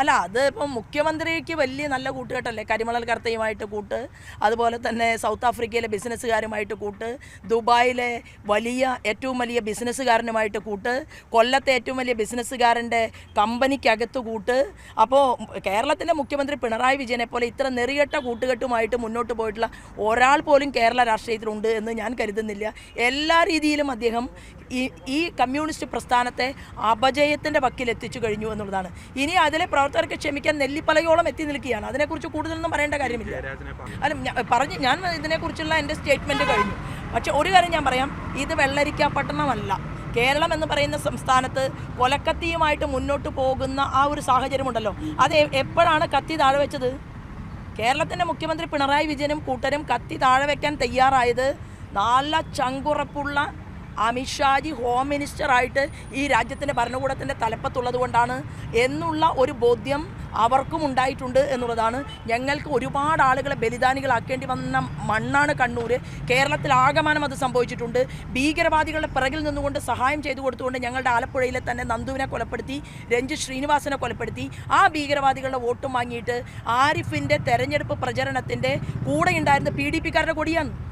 അല്ല അത് ഇപ്പം മുഖ്യമന്ത്രിക്ക് വലിയ നല്ല കൂട്ടുകെട്ടല്ലേ? കരിമണൽ കർത്തയുമായിട്ട് കൂട്ട് അതുപോലെ തന്നെ സൗത്ത് ആഫ്രിക്കയിലെ ബിസിനസ്സുകാരുമായിട്ട് കൂട്ട് ദുബായിലെ വലിയ ഏറ്റവും വലിയ ബിസിനസ്സുകാരനുമായിട്ട് കൂട്ട് കൊല്ലത്തെ ഏറ്റവും വലിയ ബിസിനസ്സുകാരന്റെ കമ്പനിക്കകത്ത് കൂട്ട്. അപ്പോൾ കേരളത്തിന്റെ മുഖ്യമന്ത്രി പിണറായി വിജയനെ പോലെ ഇത്ര നെറികെട്ട കൂട്ടുകെട്ടുമായിട്ട് മുന്നോട്ട് പോയിട്ടുള്ള ഒരാൾ പോലും കേരള രാഷ്ട്രീയത്തിലുണ്ട് എന്ന് ഞാൻ കരുതുന്നില്ല. എല്ലാ രീതിയിലും അദ്ദേഹം ഈ ഈ കമ്മ്യൂണിസ്റ്റ് പ്രസ്ഥാനത്തെ അപജയത്തിന്റെ പക്കിലെത്തിച്ചു കഴിഞ്ഞു എന്നുള്ളതാണ്. ഇനി അതിലെ പ്രവർത്തകർക്ക് ക്ഷമിക്കാൻ നെല്ലിപ്പലയോളം എത്തി നിൽക്കുകയാണ്. അതിനെക്കുറിച്ച് കൂടുതലൊന്നും പറയേണ്ട കാര്യമില്ല. അല്ല പറഞ്ഞ് ഞാൻ ഇതിനെക്കുറിച്ചുള്ള എന്റെ സ്റ്റേറ്റ്മെന്റ് കഴിഞ്ഞു. പക്ഷേ ഒരു കാര്യം ഞാൻ പറയാം. ഇത് വെള്ളരിക്ക പട്ടണമല്ല. കേരളം എന്ന് പറയുന്ന സംസ്ഥാനത്ത് കൊലക്കത്തിയുമായിട്ട് മുന്നോട്ട് പോകുന്ന ആ ഒരു സാഹചര്യമുണ്ടല്ലോ. അത് എപ്പോഴാണ് കത്തി താഴെ വെച്ചത്? കേരളത്തിന്റെ മുഖ്യമന്ത്രി പിണറായി വിജയനും കൂട്ടരും കത്തി താഴെ വയ്ക്കാൻ തയ്യാറായത് നല്ല ചങ്കുറപ്പുള്ള അമിത്ഷാജി ഹോം മിനിസ്റ്ററായിട്ട് ഈ രാജ്യത്തിന്റെ ഭരണകൂടത്തിന്റെ തലപ്പത്തുള്ളത് കൊണ്ടാണ് എന്നുള്ള ഒരു ബോധ്യം അവർക്കും ഉണ്ടായിട്ടുണ്ട് എന്നുള്ളതാണ്. ഞങ്ങൾക്ക് ഒരുപാട് ആളുകളെ ബലിദാനികളാക്കേണ്ടി വന്ന മണ്ണാണ് കണ്ണൂർ കേരളത്തിൽ ആഗമനം അത് സംഭവിച്ചിട്ടുണ്ട്. ഭീകരവാദികളുടെ പിറകിൽ നിന്നുകൊണ്ട് സഹായം ചെയ്തു കൊടുത്തുകൊണ്ട് ഞങ്ങളുടെ ആലപ്പുഴയിലെ തന്നെ നന്ദുവിനെ കൊലപ്പെടുത്തി രഞ്ജിത് ശ്രീനിവാസനെ കൊലപ്പെടുത്തി. ആ ഭീകരവാദികളുടെ വോട്ടും വാങ്ങിയിട്ട് ആരിഫിന്റെ തെരഞ്ഞെടുപ്പ് പ്രചരണത്തിന്റെ കൂടെ ഉണ്ടായിരുന്ന പി ഡി പിക്കാരുടെ കൊടിയാണ്.